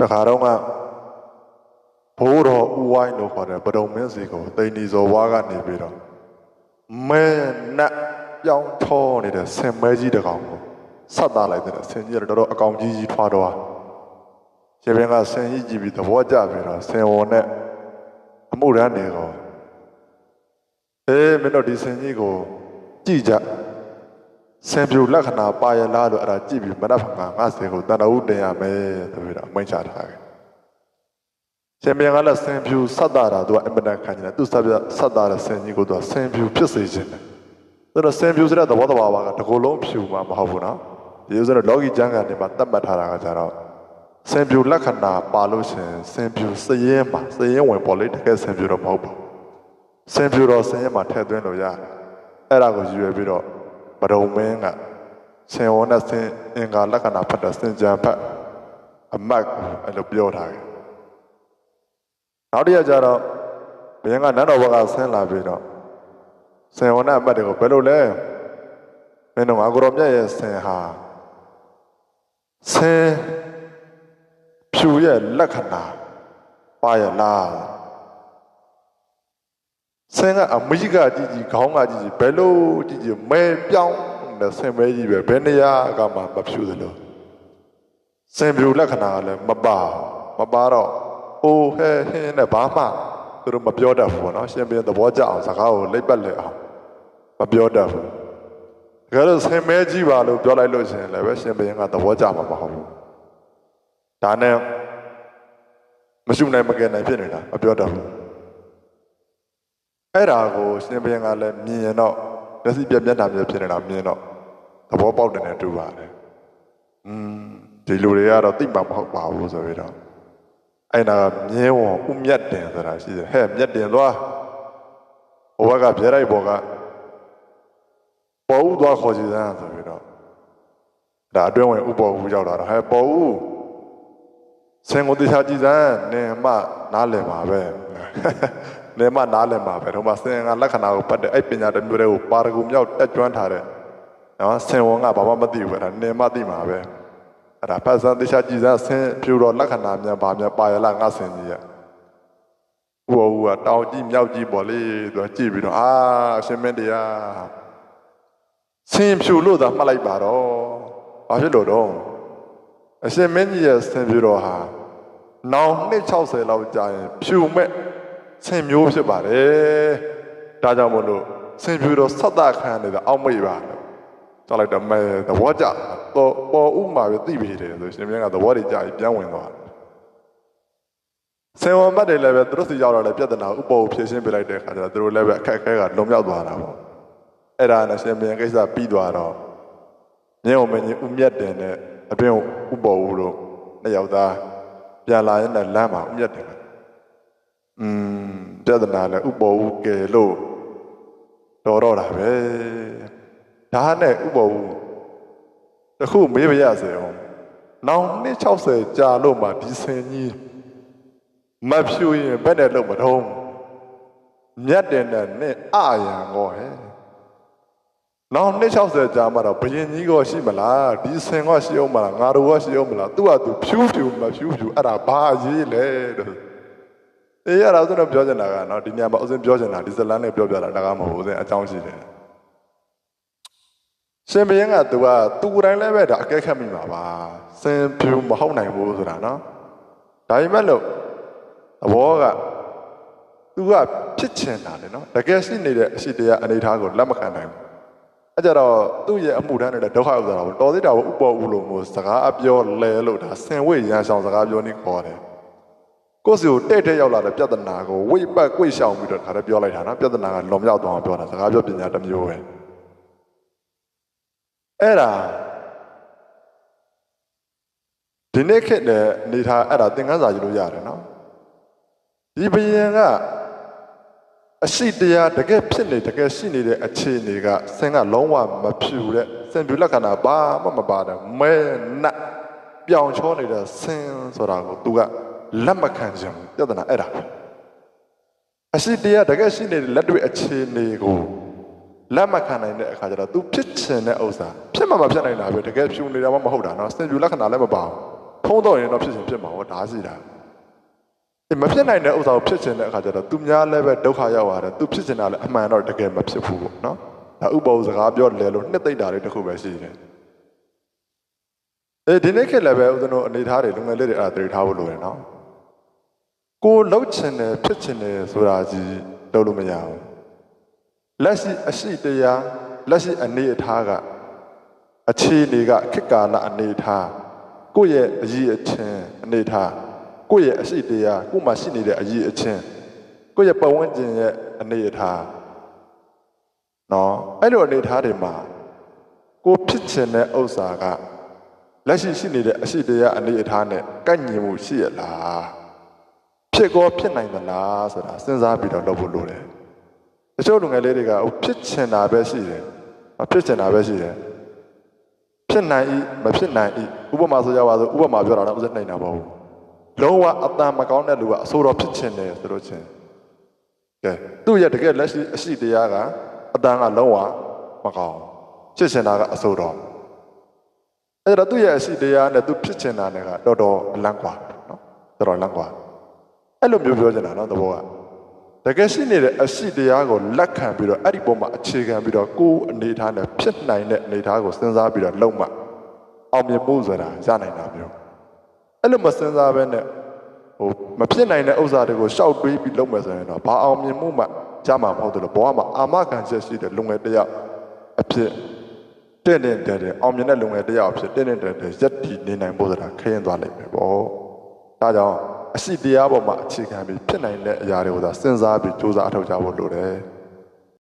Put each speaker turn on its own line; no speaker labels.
တခါတော့ကဘိုးတော်ဦးဝိုင်းလို့ခေါ်တဲ့ပဒုံမင်းစီကိုတိန်ဒီဇော်ဝါကနေပြီးတော့မဲနတ်ပြောင်းချောနေတဲ့ဆင်မဲကြီးတစ်ကောင်ကိုဆက်သားလိုက်တဲ့ဆင်ကြီးကတော်တော်အကောင်ကြီးကြီးထွားတော့ရေပင်ကဆင်ကြီးကြည့်ပြီးသဘောကျပြီးတော့ဆင်ဝန်နဲ့အမှုရန်နေကောအေးမင်းတို့ဒီဆင်ကြီးကိုကြည့်ကြ ဆင်ပြူလက္ခဏာပါရလားလို့အဲ့ဒါကြည့်ပြီးမနက်ဖြန်ကငါဆင်ကိုတန်တဝုတင်ရမယ်ဆိုပြီးတော့အမိန့်ချထားတယ်ရှင်ပြန်ကလည်းဆင်ပြူဆက်တာတာသူကအင်မတန်ခံနေတယ်သူဆက်ပြဆက်တာတဲ့ဆင်ကြီးကိုသူကဆင်ပြူဖြစ်စေခြင်းတယ်ဆိုတော့ဆင်ပြူဆိုတဲ့သဘောတဘာဝကတကူလုံးဖြူမှာမဟုတ်ဘူးနော်ဒီဥစ္စာတော့လောကီကျမ်းဂန်တွေမှာတတ်မှတ်ထားတာကကြတော့ဆင်ပြူလက္ခဏာပါလို့ရှရင်ဆင်ပြူစည်ရင်မှာစည်ရင်ဝင်ပေါ်လေတကယ်ဆင်ပြူတော့မဟုတ်ဘူးဆင်ပြူတော့ဆင်ရင်မှာထည့်သွင်းလို့ရတယ်အဲ့ဒါကိုရည်ရွယ်ပြီးတော့ ဗဒုံမင်းကဆင်ဝနဲ့ဆင်အင်္ဂါလက္ခဏာဖတ်တဲ့ဆင်ကြံဖတ်အမတ်ကိုအဲ့လိုပြောထားတယ်နောက်တစ်ရက်ကျတော့ဘုရင်ကနတ်တော်ဘက်ကဆင်းလာပြီးတော့ဆင်ဝနဲ့အမတ်တွေကိုဘယ်လိုလဲမင်းတို့ငါကိုရောမြတ်ရဲ့ဆင်ဟာဆင်ဖြူရဲ့လက္ခဏာပါရလား ဆင်ကအမကြီးကကြည့်ကြည့်ခေါင်းကကြည့်ကြည့်ဘယ်လိုကြည့်ကြည့်မဲပြောင်းတဲ့ဆင်မဲကြီးပဲဘယ်နေရာကမှမဖြူသလိုဆင်ဖြူလက္ခဏာကလည်းမပါမပါတော့အိုးဟဲဟင်းနဲ့ဘာမှသူတို့မပြောတတ်ဘူးပေါ့နော်ရှင်ပြန်သဘောကျအောင်စကားကိုလိပ်ပတ်လက်အောင်မပြောတတ်ဘူးတကယ်လို့ဆင်မဲကြီးပါလို့ပြောလိုက်လို့ရှိရင်လည်းပဲရှင်ပြန်ကသဘောကျမှာမဟုတ်ဘူးဒါနဲ့မရှိနိုင်မကယ်နိုင်ဖြစ်နေတာမပြောတတ်ဘူး အဲ့ဒါကိုရှင်ဘုရင်ကလည်းမြင်ရင်တော့မျက်စိပြက်မျက်နှာပြက်ဖြစ်နေတာမြင်တော့သဘောပေါက်တယ်နဲ့တူပါတယ်။อืมဒီလူတွေကတော့သိမှမဟုတ်ပါဘူးဆိုပြီးတော့အဲ့ဒါကမြင်းဝန်ဥမြတ်တင်ဆိုတာရှိတယ်ဟဲ့မြတ်တင်သွားဟိုဘက်ကပြဲလိုက်ပေါ်ကပေါ်ဦးသွားခေါ်ကြည့်စမ်းဆိုပြီးတော့ဒါအတွင်းဝင်ဥပေါ်ဦးရောက်လာတော့ဟဲ့ပေါ်ဦးဆင်ကိုတရားကြည့်စမ်းနင်မနားလည်ပါပဲ နေမနားလည်မှာပဲတော့မဆင်ကလက္ခဏာကိုပတ်တဲ့အဲ့ပညာတစ်မျိုးတည်းကိုပါရဂူမြောက်တက်ကျွမ်းထားတဲ့နော်ဆင်ဝန်ကဘာမှမသိဘူးအဲ့ဒါနေမသိမှာပဲအဲ့ဒါဖတ်စမ်းတရားကြည့်စမ်းဆင်ဖြူတော်လက္ခဏာများဘာများပါရလားငါဆင်ကြီးရဥပဝကတောင်ကြီးမြောက်ကြီးပေါ်လေသူကကြည့်ပြီးတော့အာအရှင်မင်းတရားဆင်ဖြူလို့သာမှတ်လိုက်ပါတော့ဘာဖြစ်လို့တော့အရှင်မင်းကြီးရဲ့ဆင်ဖြူတော်ဟာနောင်နှစ်60လောက်ကြာရင်ဖြူမဲ့ ဆင်မျိုးဖြစ်ပါတယ်ဒါကြောင့်မို့လို့ဆင်ဖြူတော့ဆက်တာခံနေတာအောက်မိတ်ပါလို့ကြောက်လိုက်တော့မဲသဘောကျတော့ပေါ်ဥမာပဲသိပြီတယ်ဆိုရှင်မြတ်ကသဘောတွေကြာပြီးပြန်ဝင်သွားတယ်ဆင်ဝန်မတ်တွေလည်းပဲသူတို့စီရောက်တော့လည်းပြဿနာဥပ္ပကိုဖြည့်ရှင်းပေးလိုက်တဲ့အခါကျတော့သူတို့လည်းပဲအခက်အခဲကလုံမြောက်သွားတာပေါ့အဲ့ဒါနဲ့ရှင်မြတ်ကိစ္စပြီးသွားတော့မြင်းုံမင်းကြီးဥမြတ်တင်နဲ့အတွင်းဥပ္ပဦးတို့နှစ်ယောက်သားပြန်လာရင်လည်းလမ်းမှာဥမြတ်တင်က อืมပြဿနာလည်းဥပ္ပေါ်ဦးကဲလို့တော်တော့တာပဲဒါနဲ့ဥပ္ပေါ်ဦးတခုမေးပါရစေအောင်နောင်နှစ်60ကြာလို့မှဒီစင်ကြီးမဖြူရင်ဘယ်နဲ့လို့မထုံးမြတ်တင်တဲ့နဲ့အယံကောဟဲ့နောင်နှစ်60ကြာမှတော့ဘယင်ကြီးကောရှိမလားဒီစင်ကောရှိအောင်မလားငါတို့ကောရှိအောင်မလားသူ့ဟာသူဖြူးဖြူမဖြူးဖြူအဲ့ဒါဘာရေးလဲတဲ့ အေးရတာဆိုတော့ပြောချင်တာကနော်ဒီနေရာမှာအစဉ်ပြောချင်တာဒီဇလန်နဲ့ပြောပြတာဒါကမဟုတ်ဘူးအစဉ်အကြောင်းရှိတယ်ရှင်ဘရင်ကသူကသူကိုယ်တိုင်လည်းပဲဒါအကဲခတ်မိမှာပါစင်ဖြူမဟုတ်နိုင်ဘူးဆိုတာနော်ဒါပေမဲ့လို့သဘောကသူကဖြစ်ချင်တာလေနော်တကယ်ရှိနေတဲ့အရှိတရားအနေထားကိုလက်မခံနိုင်ဘူးအဲကြတော့သူ့ရဲ့အမှုထမ်းနေတဲ့ဒုက္ခဥစ္စာကိုတော်သေးတာကိုဥပ္ပေါ်ဦးလို့မျိုးစကားအပြောလဲလို့ဒါဆင်ဝိရန်ဆောင်စကားပြောနေခေါ်တယ် ကိုယ်စီကိုတဲ့တဲ့ရောက်လာတဲ့ပြဿနာကိုဝိပတ်ကိုရှောင်ပြီးတော့ဒါလည်းပြောလိုက်တာနော်ပြဿနာကလွန်မြောက်သွားအောင်ပြောတာစကားပြောပညာတစ်မျိုးပဲအဲ့ဒါဒီနေ့ခေတ်တဲ့အနေထားအဲ့ဒါသင်ခန်းစာယူလို့ရတယ်နော်ဒီဘယင်ကအရှိတရားတကယ်ဖြစ်နေတကယ်ရှိနေတဲ့အခြေအနေကဆင်ကလုံးဝမဖြူတဲ့စင်ပြူလက္ခဏာဘာမှမပါတဲ့မဲနတ်ပြောင်ချောနေတဲ့ဆင်ဆိုတာကို तू က လက်မခံခြင်းပြဿနာအဲ့ဒါအရှိတရားတကယ်ရှိနေတဲ့လက်တွေ့အခြေအနေကိုလက်မခံနိုင်တဲ့အခါကျတော့ तू ဖြစ်ချင်တဲ့ဥစ္စာဖြစ်မှမဖြစ်နိုင်တာပဲတကယ်ဖြူနေတာမှမဟုတ်တာနော်စင်ဂျူလက္ခဏာလည်းမပါဘူးဖုံးတော့ရင်တော့ဖြစ်ချင်ဖြစ်မှာပေါ့ဒါစီတာအဲမဖြစ်နိုင်တဲ့ဥစ္စာကိုဖြစ်ချင်တဲ့အခါကျတော့ तू များလည်းပဲဒုက္ခရောက်ရတယ် तू ဖြစ်ချင်တာလည်းအမှန်တော့တကယ်မဖြစ်ဘူးပေါ့နော်ဒါဥပ္ပဝစကားပြောတယ်လို့နှစ်သိမ့်တာလေးတစ်ခုပဲရှိတယ်အဲဒီနေ့ခေတ်လည်းပဲဦးဇင်းတို့အနေထားတွေလူငယ်လေးတွေအဲ့ဒါတည်ထားဖို့လိုရနော် ကိုလှုပ်ချင်တယ်ဖြစ်ချင်တယ်ဆိုတာကြီးလုပ်လို့မရဘူးလက်ရှိအရှိတရားလက်ရှိအနေအထားကအခြေအနေကခေတ်ကာလအနေအထားကိုယ့်ရဲ့အရေးအချင်းအနေအထားကိုယ့်ရဲ့အရှိတရားကိုယ်မှာရှိနေတဲ့အရေးအချင်းကိုယ့်ရဲ့ပတ်ဝန်းကျင်ရဲ့အနေအထားနော်အဲ့လိုအနေအထားတွေမှာကိုဖြစ်ချင်တဲ့ဥစ္စာကလက်ရှိရှိနေတဲ့အရှိတရားအနေအထားနဲ့ကန့်ညီမှုရှိရလား ဖြစ်ကောဖြစ်နိုင်သလားဆိုတာစဉ်းစားပြီးတော့လုပ်ဖို့လိုတယ်တချို့လူငယ်လေးတွေကဟိုဖြစ်ချင်တာပဲရှိတယ်ဖြစ်ချင်တာပဲရှိတယ်ဖြစ်နိုင်ဤမဖြစ်နိုင်ဤဥပမာဆိုကြပါစို့ဥပမာပြောတာတော့ဥစ္စာနိုင်တာမဟုတ်ဘူးလုံးဝအတန်မကောင်းတဲ့လူကအဆိုတော်ဖြစ်ချင်တယ်ဆိုလို့ချင်းကဲသူ့ရဲ့တကယ်လက်ရှိအရှိတရားကအတန်ကလုံးဝမကောင်းဖြစ်ချင်တာကအဆိုတော်အဲ့ဒါသူ့ရဲ့အရှိတရားနဲ့သူဖြစ်ချင်တာနဲ့ကတော်တော်အလန့်ကွာနော်တော်တော်လန့်ကွာ အဲ့လိုမျိုးပြောချင်တာနော်သဘောကတကယ်ရှိနေတဲ့အရှိတရားကိုလက်ခံပြီးတော့အဲ့ဒီပုံမှာအခြေခံပြီးတော့ကိုယ်အနေထားနဲ့ဖြစ်နိုင်တဲ့အနေထားကိုစဉ်းစားပြီးတော့လုံမှအောင်မြင်မှုဆိုတာရနိုင်တာမျိုးအဲ့လိုမစဉ်းစားဘဲနဲ့ဟိုမဖြစ်နိုင်တဲ့ဥစ္စာတွေကိုရှောက်တွေးပြီးလုပ်မယ်ဆိုရင်တော့ဘာအောင်မြင်မှုမှကြမှာမဟုတ်ဘူးလို့ဘဝမှာအာမခံချက်ရှိတဲ့လုံငယ်တစ်ယောက်အဖြစ်တင့်တယ်တဲ့တဲ့အောင်မြင်တဲ့လုံငယ်တစ်ယောက်အဖြစ်တင့်တယ်တဲ့တဲ့ရက်တည်နေနိုင်ဖို့ဆိုတာခရင်သွားလိမ့်မယ်ပေါ့ဒါကြောင့် အရှိတရားပေါ်မှာအခြေခံပြီးဖြစ်နိုင်တဲ့အရာတွေကိုသာစဉ်းစားပြီးစူးစမ်းအထောက်ကြဖို့လိုတယ်